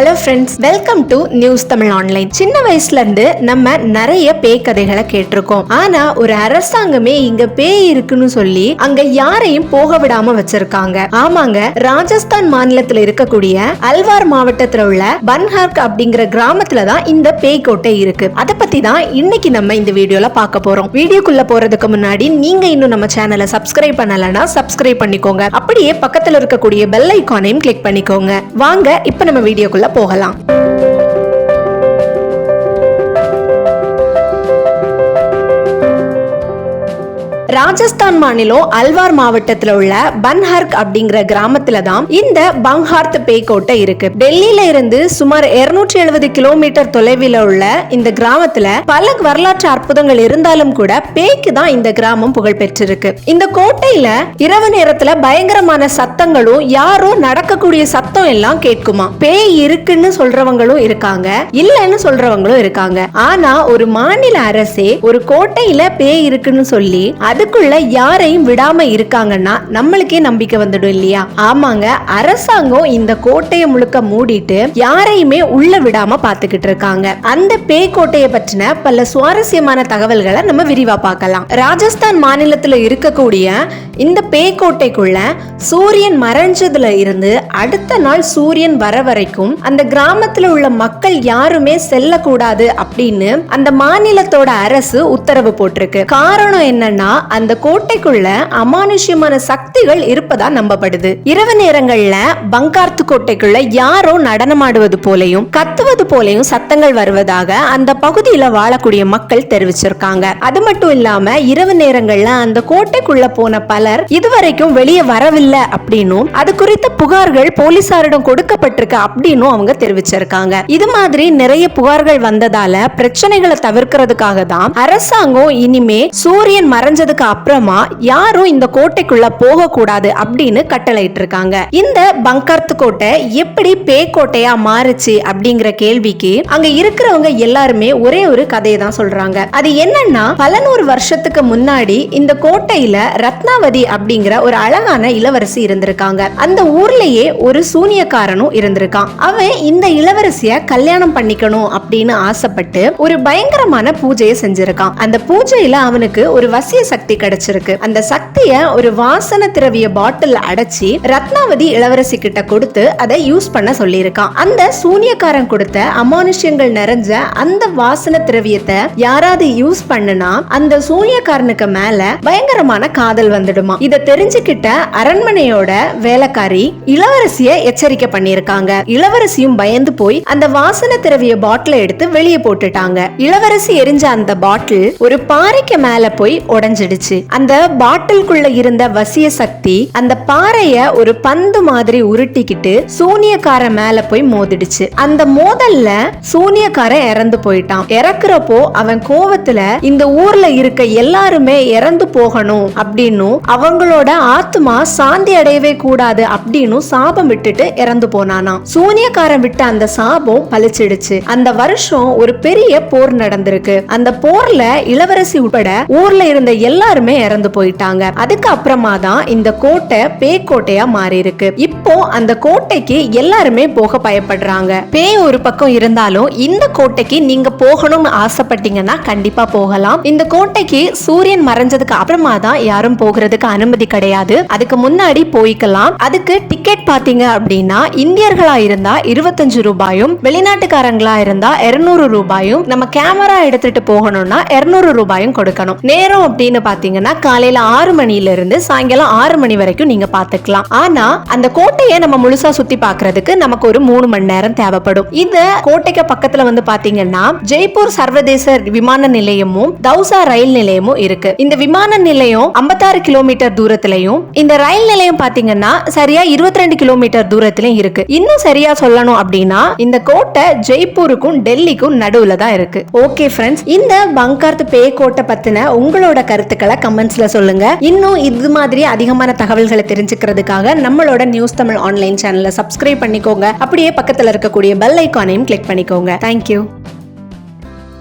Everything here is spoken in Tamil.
Hello friends welcome to news Tamil online சின்ன வயசுல இருந்து நம்ம நிறைய பேய் கதைகளை கேட்டிருக்கோம். ஆனா ஒரு அரசாங்கமே இங்க பேய் இருக்குன்னு சொல்லி அங்க யாரையும் போக விடாம வச்சிருக்காங்க. ஆமாங்க ராஜஸ்தான் மாநிலத்துல இருக்கக்கூடிய அல்வார் மாவட்டத்துல உள்ள பன்ஹார்க் அப்படிங்கிற கிராமத்துல தான் இந்த பேய் கோட்டை இருக்கு. அதை பத்தி தான் இன்னைக்கு நம்ம இந்த வீடியோல பார்க்க போறோம். வீடியோக்குள்ள போறதுக்கு முன்னாடி நீங்க இன்னும் நம்ம சேனலை சப்ஸ்கிரைப் பண்ணலன்னா சப்ஸ்கிரைப் பண்ணிக்கோங்க. அப்படியே பக்கத்துல இருக்கக்கூடிய பெல் ஐக்கானையும் கிளிக் பண்ணிக்கோங்க. வாங்க இப்போ நம்ம வீடியோக்குள்ள போகலாம் ராஜஸ்தான் மாநிலம் அல்வார் மாவட்டத்தில் உள்ள பன்ஹர்க் அப்படிங்கிற கிராமத்துல தான் இந்த பங்ஹார்த் பேய்கோட்டை இருக்கு. டெல்லியில இருந்து சுமார் 270 எழுபது கிலோமீட்டர் தொலைவில் உள்ள இந்த கிராமத்துல பல வரலாற்று அற்புதங்கள் இருந்தாலும் கூட பேய்க்கு தான் இந்த கிராமம் புகழ் பெற்றிருக்கு. இந்த கோட்டையில இரவு நேரத்துல பயங்கரமான சத்தங்களும் யாரோ நடக்கக்கூடிய சத்தம் எல்லாம் கேட்குமா. பேய் இருக்குன்னு சொல்றவங்களும் இருக்காங்க இல்லைன்னு சொல்றவங்களும் இருக்காங்க. ஆனா ஒரு மாநில அரசே ஒரு கோட்டையில பேய் இருக்குன்னு சொல்லி அதுக்குள்ள யாரையும் விடாம இருக்காங்கன்னா நம்மளுக்கே நம்பிக்கை வந்துடும் இல்லையா? ஆமாங்க. அரசாங்கம் இந்த கோட்டையை முழுக்க மூடிட்டு யாரையுமே உள்ள விடாம பாத்துக்கிட்டு இருக்காங்க. அந்த பேய் கோட்டையை பற்றின பல சுவாரஸ்யமான தகவல்களை நம்ம விரிவா பார்க்கலாம். ராஜஸ்தான் மாநிலத்துல இருக்கக்கூடிய இந்த பேய் கோட்டைக்குள்ள சூரியன் மறைஞ்சதுல இருந்து அடுத்த நாள் சூரியன் வர வரைக்கும் அந்த கிராமத்துல உள்ள மக்கள் யாருமே செல்லக்கூடாது அப்படின்னு அந்த மாநிலத்தோட அரசு உத்தரவு போட்டிருக்கு. காரணம் என்னன்னா அந்த கோட்டைக்குள்ள அமானுஷ்யமான சக்திகள் இருப்பதா நம்பப்படுது. இரவு நேரங்கள்ல பங்கார்த்து கோட்டைக்குள்ள யாரோ நடனமாடுவது போலையும் கத்துவது போலையும் சத்தங்கள் வருவதாக அந்த பகுதியில வாழக்கூடிய மக்கள் தெரிவிச்சிருக்காங்க. அது மட்டும் இல்லாம இரவு நேரங்கள்ல அந்த கோட்டைக்குள்ள போன பலர் இதுவரைக்கும் வெளியே வரவில்லை அப்படின்னும் அது குறித்த புகார்கள் போலீசாரிடம் கொடுக்கப்பட்டிருக்கு அப்படின்னும் அவங்க தெரிவிச்சிருக்காங்க. இது மாதிரி நிறைய புகார்கள் வந்ததால பிரச்சனைகளை தவிர்க்கிறதுக்காக தான் அரசாங்கம் இனிமே சூரியன் மறைஞ்சதுக்கு அப்புறமா யாரும் இந்த கோட்டைக்குள்ள போக கூடாது அப்படின்னு கட்டளையிட்டு இருக்காங்க இந்த பங்கர்த் கோட்டை எப்படி பேய் கோட்டையா மாறுச்சு அப்படிங்கிற கேள்விக்கு அங்க இருக்கிறவங்க எல்லாருமே ஒரே ஒரு கதையை தான் சொல்றாங்க. அது என்னன்னா பல நூறு வருஷத்துக்கு முன்னாடி இந்த கோட்டையில ரத்னாவதி அப்படிங்கிற ஒரு அழகான இளவரசி இருந்திருக்காங்க. அந்த ஊர்லயே ஒரு சூனியக்காரனும் இருந்திருக்கான். அவன் இந்த இளவரசிய கல்யாணம் பண்ணிக்கணும் அப்படின்னு ஆசைப்பட்டு ஒரு பயங்கரமான பூஜையை செஞ்சிருக்கான். அந்த பூஜையில அவனுக்கு ஒரு வசிய சக்தி கிடைச்சிருக்கு. அந்த சக்திய ஒரு வாசன திரவிய பாட்டில் அடைச்சி ரத்னாவதி இளவரசி கிட்ட கொடுத்து அதை யூஸ் பண்ண சொல்லியிருக்கான். அந்த சூனியக்காரன் கொடுத்த அமானுஷ்யங்கள் நிறைஞ்ச அந்த வாசன திரவியத்தை யாராவது யூஸ் பண்ணுனா அந்த சூனியக்காரனுக்கு மேல பயங்கரமான காதல் வந்துடுமா. இத தெரிஞ்சுக்கிட்ட அரண்மனையோட வேலைக்காரி இளவரசிய எச்சரிக்கை பண்ணிருக்காங்க இளவரசியும் பயந்து போய் அந்த வாசன திரவிய பாட்டில எடுத்து வெளியே போட்டுட்டாங்க. இளவரசி எரிஞ்ச அந்த பாட்டில் ஒரு பாறைக்கு மேல போய் உடஞ்சிடுச்சு. அந்த பாட்டில்குள்ள இருந்த வசிய சக்தி அந்த பாறைய ஒரு பந்து மாதிரி உருட்டிக்கிட்டு சூனியக்கார மேல போய் மோதிடுச்சு. அந்த மோதல்ல சூனியக்காரன் இறந்து போயிட்டான். இறக்குறப்போ அவன் கோவத்துல இந்த ஊர்ல இருக்க எல்லாருமே இறந்து போகணும் அப்படின்னும் அவங்களோட ஆத்மா சாந்தி அடையவே கூடாது அப்படின்னும் சாபம் விட்டுட்டு இறந்து போனானா. சூனியக்காரன் விட்ட அந்த சாபம் பழிச்சிடுச்சு. அந்த வருஷம் ஒரு பெரிய போர் நடந்திருக்கு. அந்த போர்ல இளவரசி உட்பட ஊர்ல இருந்த எல்லாருமே இறந்து போயிட்டாங்க. அதுக்கப்புறமா தான் இந்த கோட்டை பேய்கோட்டையா மாறி இருக்கு இப்போ அந்த கோட்டைக்கு எல்லாருமே போக பயப்படுறாங்க. பேய் ஒரு பக்கம் இருந்தாலும் இந்த கோட்டைக்கு நீங்க போகணும்னு ஆசைப்பட்டீங்கன்னா கண்டிப்பா போகலாம். இந்த கோட்டைக்கு சூரியன் மறைஞ்சதுக்கு அப்புறமா தான் யாரும் போகிறதுக்கு அனுமதி கிடையாது. அதுக்கு முன்னாடி போய்க்கலாம். அதுக்கு டிக்கெட் பாத்தீங்க அப்படின்னா இந்தியர்களா இருந்தா இருபத்தஞ்சு ரூபாயும் வெளிநாட்டுக்காரங்களா இருந்தா இருநூறு ரூபாயும் நம்ம கேமரா எடுத்துட்டு போகணும்னா இருநூறு ரூபாயும் கொடுக்கணும். நேரம் அப்படின்னு பாத்தீங்கன்னா காலையில ஆறு மணில இருந்து சாயங்காலம் ஆறு மணி வரைக்கும் நீங்க பாத்துக்கலாம். ஆனா அந்த கோட்டையை நம்ம முழுசா சுத்தி பாக்குறதுக்கு நமக்கு ஒரு மூணு மணி நேரம் தேவைப்படும். இந்த கோட்டைக்கு பக்கத்துல வந்து பாத்தீங்கன்னா ஜெய்ப்பூர் சர்வதேச விமான நிலையமும் தௌசா ரயில் நிலையமும் இருக்கு. இந்த விமான நிலையம் 56 கிலோமீட்டர் தூரத்திலையும் இந்த ரயில் நிலையம் பாத்தீங்கன்னா சரியா 22 கிலோமீட்டர் தூரத்திலையும் இருக்கு. இன்னும் சரியா சொல்லணும் அப்படின்னா இந்த கோட்டை ஜெய்ப்பூருக்கும் டெல்லிக்கும் நடுவுல தான் இருக்கு. ஓகே ஃப்ரெண்ட்ஸ் இந்த பங்கார்த் பே கோட்டை பத்தின உங்களோட கருத்துக்களை கமெண்ட்ஸ்ல சொல்லுங்க. இன்னும் இது மாதிரி அதிகமான தகவல்களை தெரிஞ்சுக்கிறதுக்காக நம்மளோட நியூஸ் தமிழ் ஆன்லைன் சேனலை சப்ஸ்கிரைப் பண்ணிக்கோங்க. அப்படியே பக்கத்துல இருக்கக்கூடிய பெல் ஐக்கானையும் கிளிக் பண்ணிக்கோங்க. தேங்க்யூ